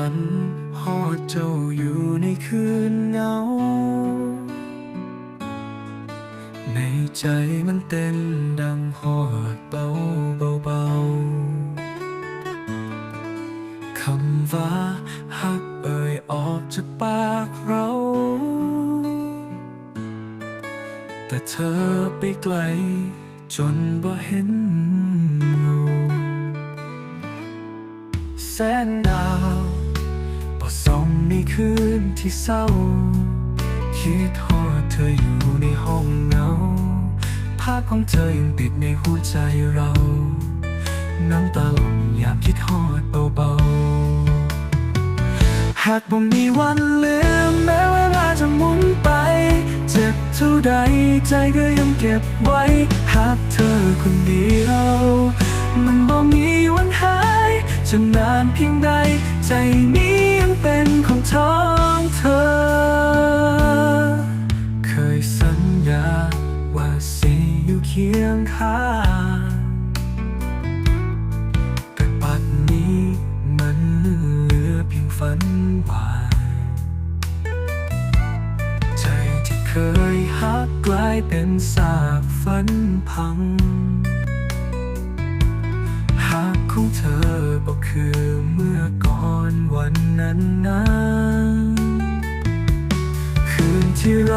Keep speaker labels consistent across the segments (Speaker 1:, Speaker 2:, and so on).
Speaker 1: ฝันฮอดเจ้าอยู่ในคืนเหงา ในใจมันเต้น คืนที่เศร้า คิดฮอดเธออยู่ในห้องเงา ภาพของเธอยังติดในหัวใจเรา น้ำตาหล่นยามคิดฮอดเบาๆ หากบ่มีวันลืมแม้เวลาจะหมุนไป เจ็บเท่าใดใจก็ยังเก็บไว้ หากเธอคนเดียว มันบ่มีวันหายจะนานเพียงใด ใจนี้ยังเป็นของท้องเธอ เคยสัญญาว่าสิอยู่เคียงข้างแต่ปัจนี้มันเหลือเพียงฝันหวานใจที่เคยหักกลายเป็นซากฝันพัง ของเธอบอกคือเมื่อก่อนวันนั้นนั้นคืนที่ไร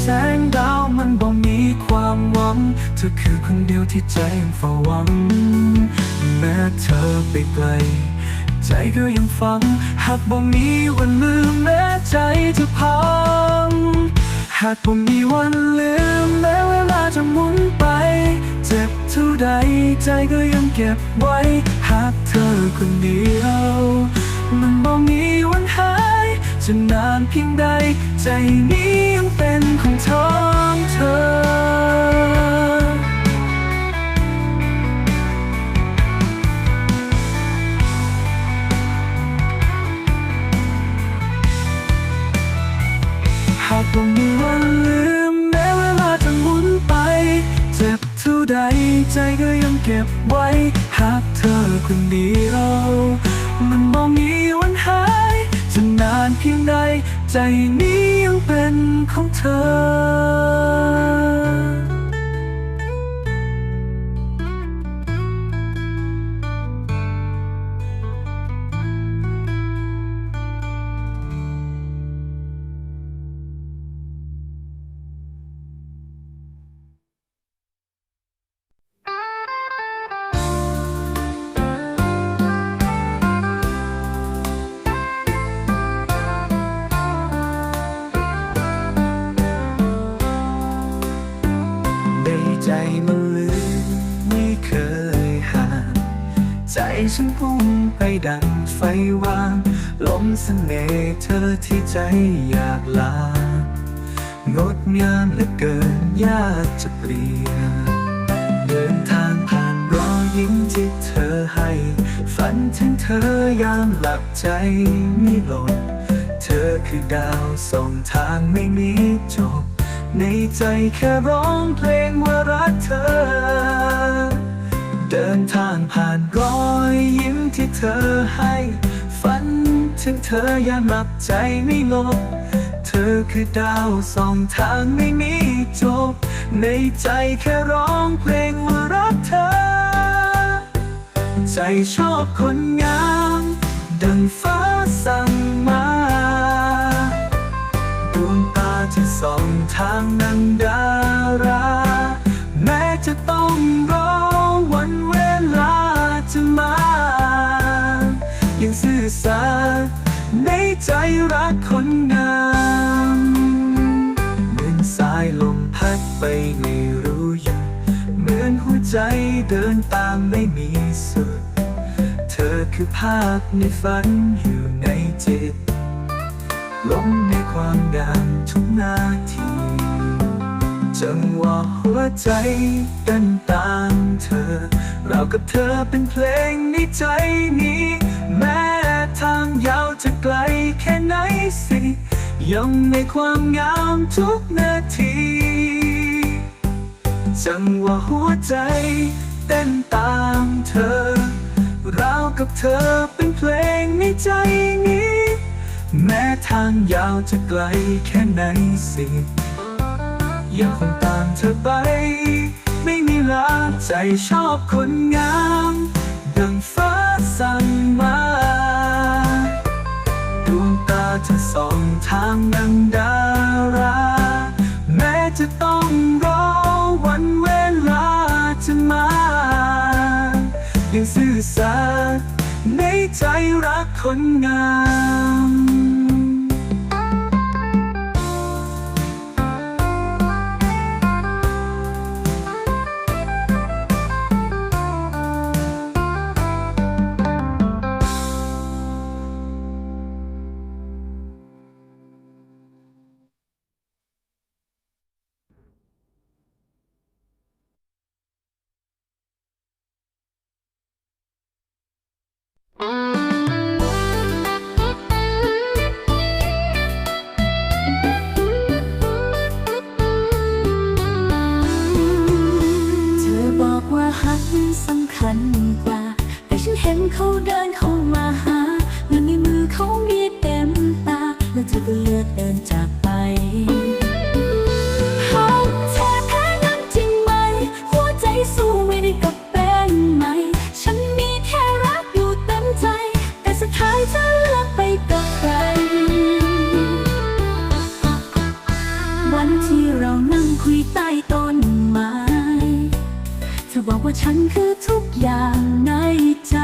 Speaker 1: แสงดาวมันบ่มีความหวัง เธอคือคนเดียวที่ใจยังเฝ้าหวัง แม้เธอไปไกล ใจก็ยังฟัง หากบ่มีวันลืมแม้ใจจะพัง หากบ่มีวันลืมแม้เวลาจะหมุนไป เจ็บเท่าใดใจก็ยังเก็บไว้ หากเธอคนเดียว มันบ่มีวันหายจะนานเพียงใด ใจนี้ยังเป็นของท้องเธอ หากบ่มีวันลืมแม้เวลาจะหมุนไป เจ็บเท่าใดใจก็ยังเก็บไว้ เธอคนเดียว มันบ่มีวันหาย จะนานเพียงใด ใจนี้ยังเป็นของเธอ ฉันพุ่งไปดังไฟวางลมเสน่ห์เธอที่ใจอยากลางดงามเหลือเกินยากจะเปลี่ยนเดินทางผ่านรอยยิ้มที่เธอให้ ฝันถึงเธอยามหลับใจไม่หล่นเธอคือดาวส่องทางไม่มีจบ ในใจแค่ร้องเพลงว่ารักเธอ เดินทางผ่าน เธอให้ ฝันถึงเธอยามหลับใจไม่ลบ เธอคือดาวสองทางไม่มีจบ ในใจแค่ร้องเพลงว่ารักเธอ ใจชอบคนงาม ดังฟ้าสั่งมาดวงตาที่สองทางนังด ใจรักคนงามเหมือนสายลมพัดไปไม่รู้หยุดเหมือนหัวใจเดินตามไม่มีสุด เธอคือภาพในฝันอยู่ในจิตลงในความดังทุกนาทีจังหวะหัวใจเต้นตามเธอ เรากับเธอเป็นเพลงในใจนี้ แม้ทางยาวจะ ไกลแค่ไหนสิยังในความงามทุกนาที จังว่าหัวใจเต้นตามเธอ ราวกับเธอเป็นเพลงในใจนี้ แม้ทางยาวจะไกลแค่ไหนสิยังคงตามเธอไป ไม่มีลาใจชอบคนงาม ส่องทางดังดารา แม้จะต้องรอวันเวลาจะมายังซื่อสัตย์ในใจรักคนงามื
Speaker 2: อทุกอย่างในใจ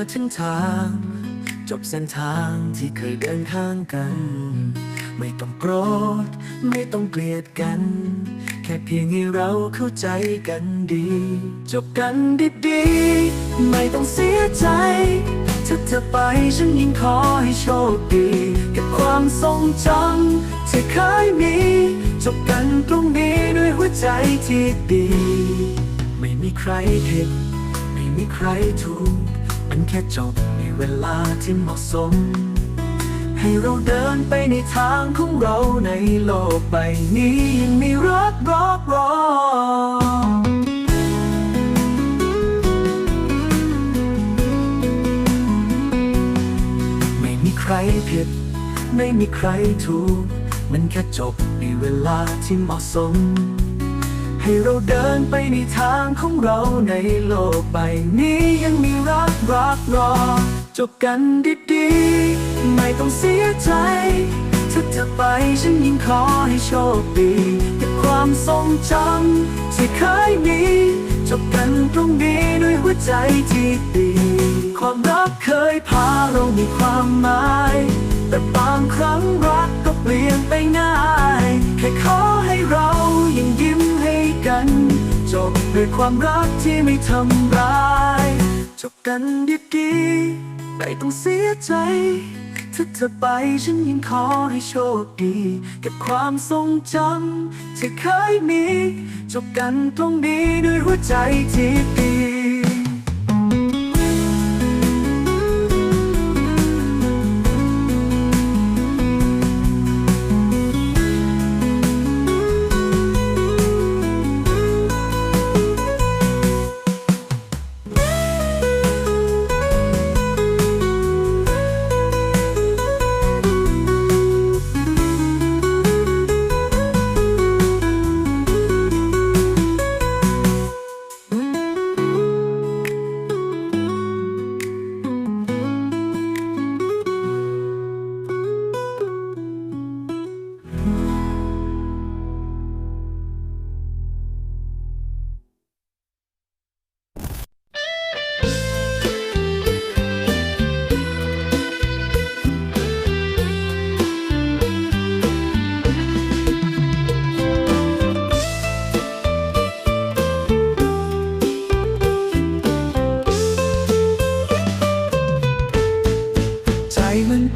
Speaker 2: า
Speaker 1: ถึงทาง จบเส้นทางที่เคยเดินข้างกัน ไม่ต้องโกรธ ไม่ต้องเกลียดกัน แค่เพียงให้เราเข้าใจกันดี จบกันดีๆ ไม่ต้องเสียใจ ถ้าเธอไปฉันยิ่งขอให้โชคดีกับความทรงจำที่เคยมีจบกันตรงนี้ด้วยหัวใจที่ดี ไม่มีใครผิดไม่มีใครถูก มันแค่จบในเวลาที่เหมาะสม ให้เราเดินไปในทางของเราในโลกใบนี้ยังมีรักรอบรอไม่มีใครผิด ไม่มีใครถูก มันแค่จบในเวลาที่เหมาะสม ให้เราเดินไปในทางของเราในโลกใบนี้ยังมีรักรักรอ จบกันดีๆ ไม่ต้องเสียใจ ถ้าเธอไปฉันยิ่งขอให้โชคดีก็บความทรงจำที่เคยมีจบกันตรงนี้ด้วยหัวใจที่ดีความรักเคยพาเรามีความหมาย แต่บางครั้งรักก็เปลี่ยนไปง่าย แค่ขอให้เรายังยิ้ม กัน จบด้วยความรักที่ไม่ทำร้าย จบกันดีๆไม่ต้องเสียใจ ถ้าเธอไปฉันยังขอให้โชคดีเก็บความทรงจำที่เคยมี จบกันตรงนี้ด้วยหัวใจที่ดี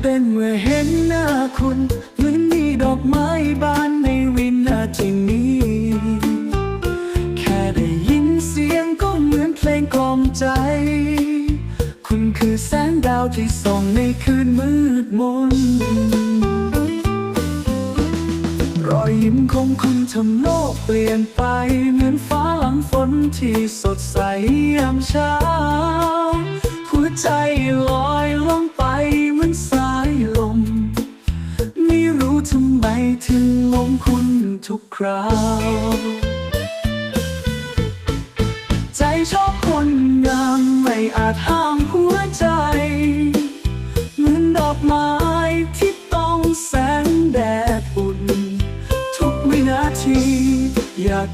Speaker 1: เป็นเมื่อเห็นหน้าคุณ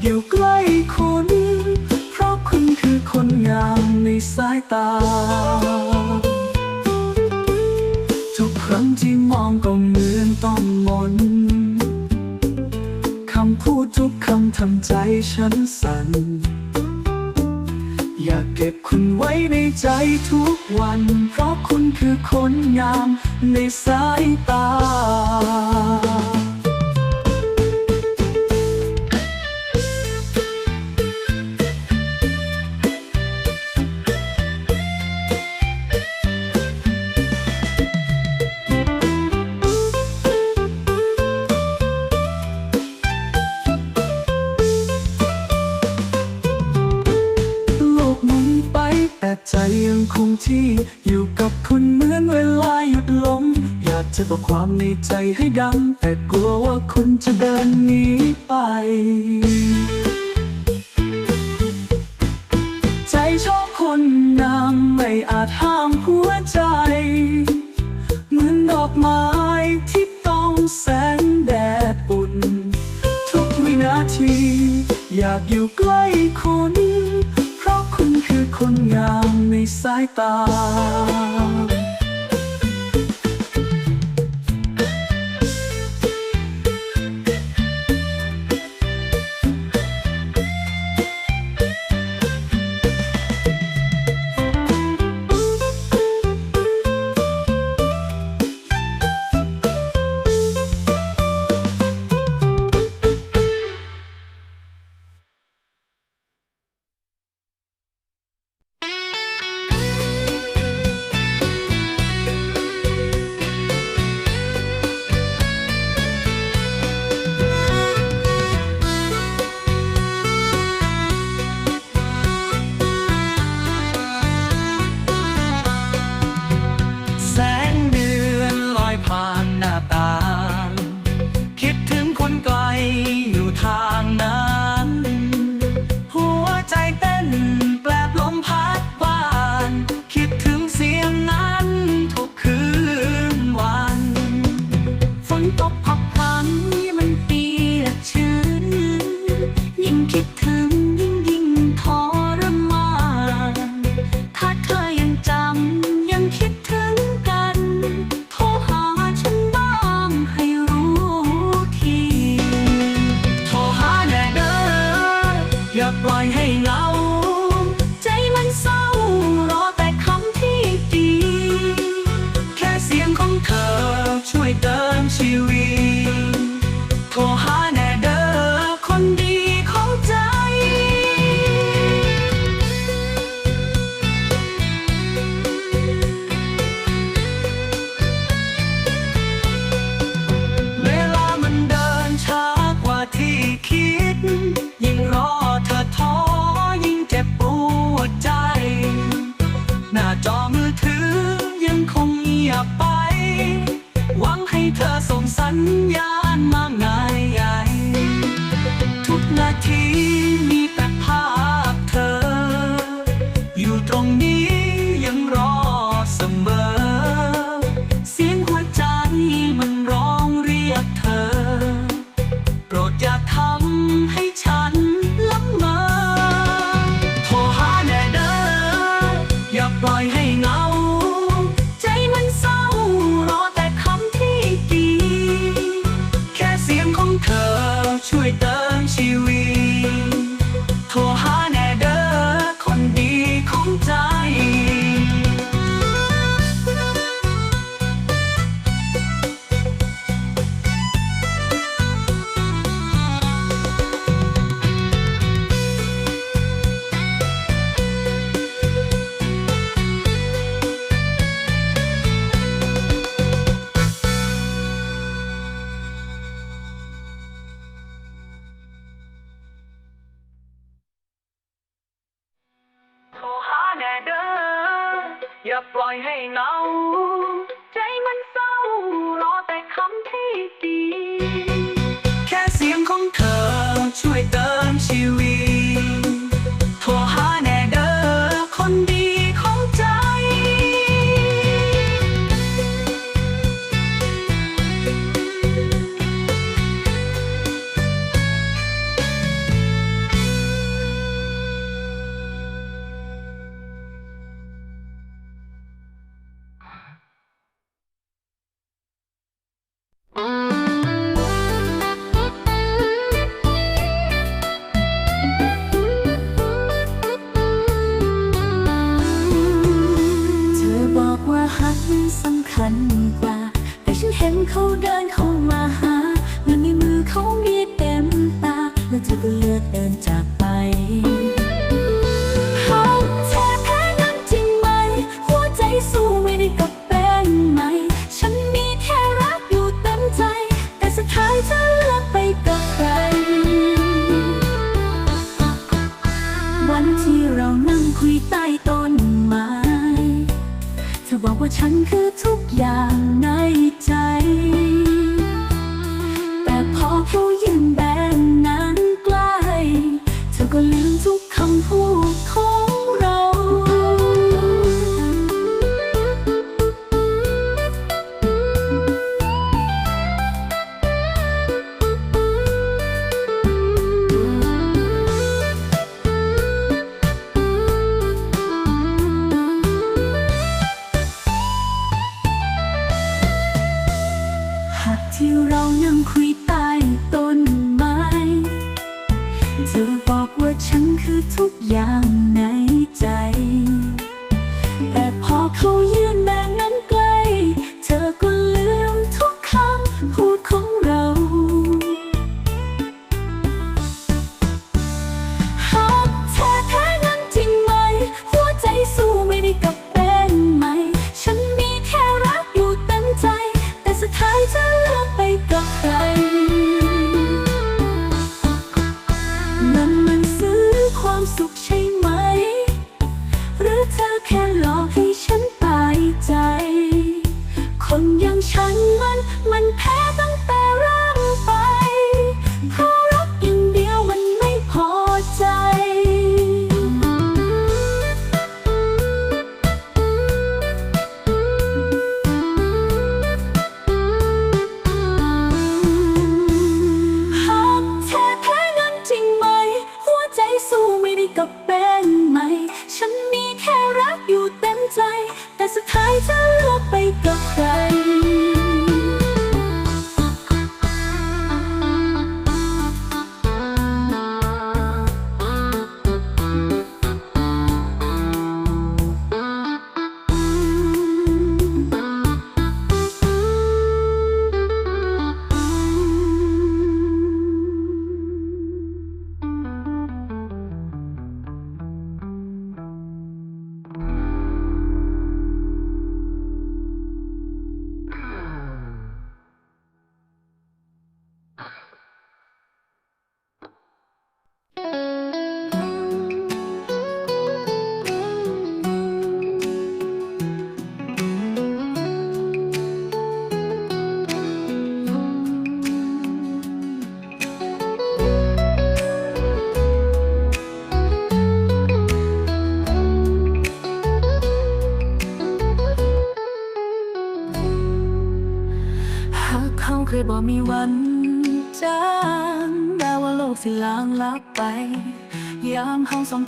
Speaker 1: อยู่ใกล้คุณ เพราะคุณคือคนงามในสายตา ทุกครั้งที่มองก็เหมือนต้องมน คำพูดทุกคำทำใจฉันสั่น อยากเก็บคุณไว้ในใจทุกวัน เพราะคุณคือคนงามในสายตา ที่อยู่กับคุณเหมือนเวลาหยุดลม อยากจะบอกความในใจให้ดัง แต่กลัวว่าคุณจะเดินหนีไป ใจชอบคนงามไม่อาจห้ามหัวใจ เหมือนดอกไม้ที่ต้องแสงแดดอุ่น ทุกวินาที อยากอยู่ใกล้คุณ เพราะคุณคือคนงาม สายตา ปล่
Speaker 2: อยให้
Speaker 1: เหงา
Speaker 2: ใจมันเศร้ารอแต่คำที่ดี
Speaker 1: แค่เสียงของเธอช่วยเติมชีวิต you 人总看破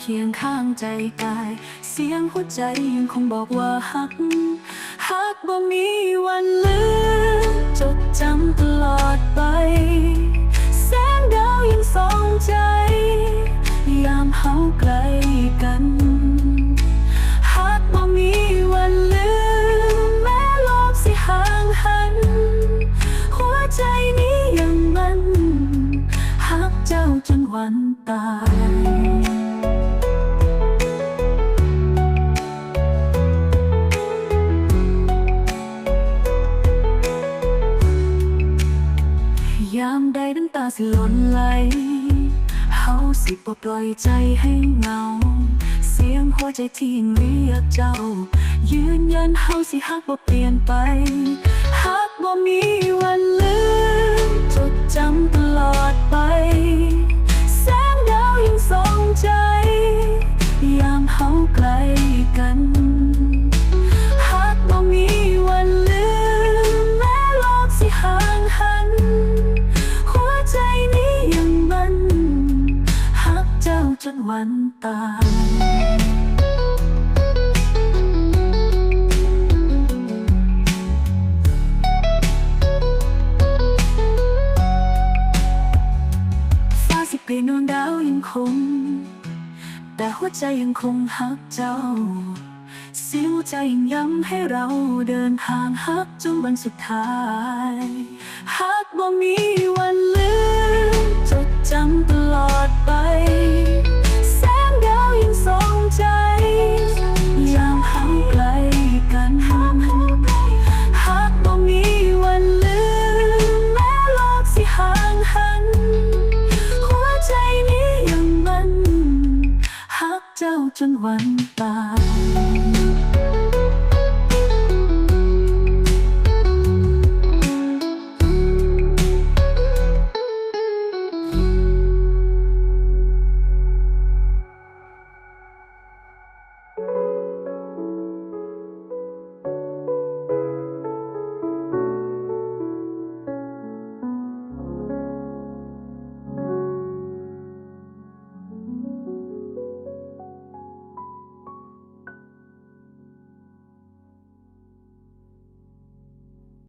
Speaker 1: เคียงข้างใจ
Speaker 2: กาย เสียงหัวใจยังค
Speaker 1: งบอกว่าฮักฮักบ่มีวันลืมจดจำตลอดไป แสงดาวยังส่องใจ ยามเฮาใกล้กันหากบ่มีวันลืมแม้โลกสิห่างหัน หัวใจนี้ยังมันหักเจ้าจนวันตาย สิบ่ปล่อยใจให้เหงา เสียงหัวใจที่ยังเรียกเจ้า ยืนยันเฮาสิฮักบ่เปลี่ยนไปฮักบ่มีวัน วันตายฟ้าสิเปลี่ยนดวงดาวยังคง แต่หัวใจยังคงหักเจ้า เสียงใจยังย้ำให้เราเดินทางหักจนวันสุดท้ายหักบ่มีวันลืมจดจำตลอดไป นี้ยัง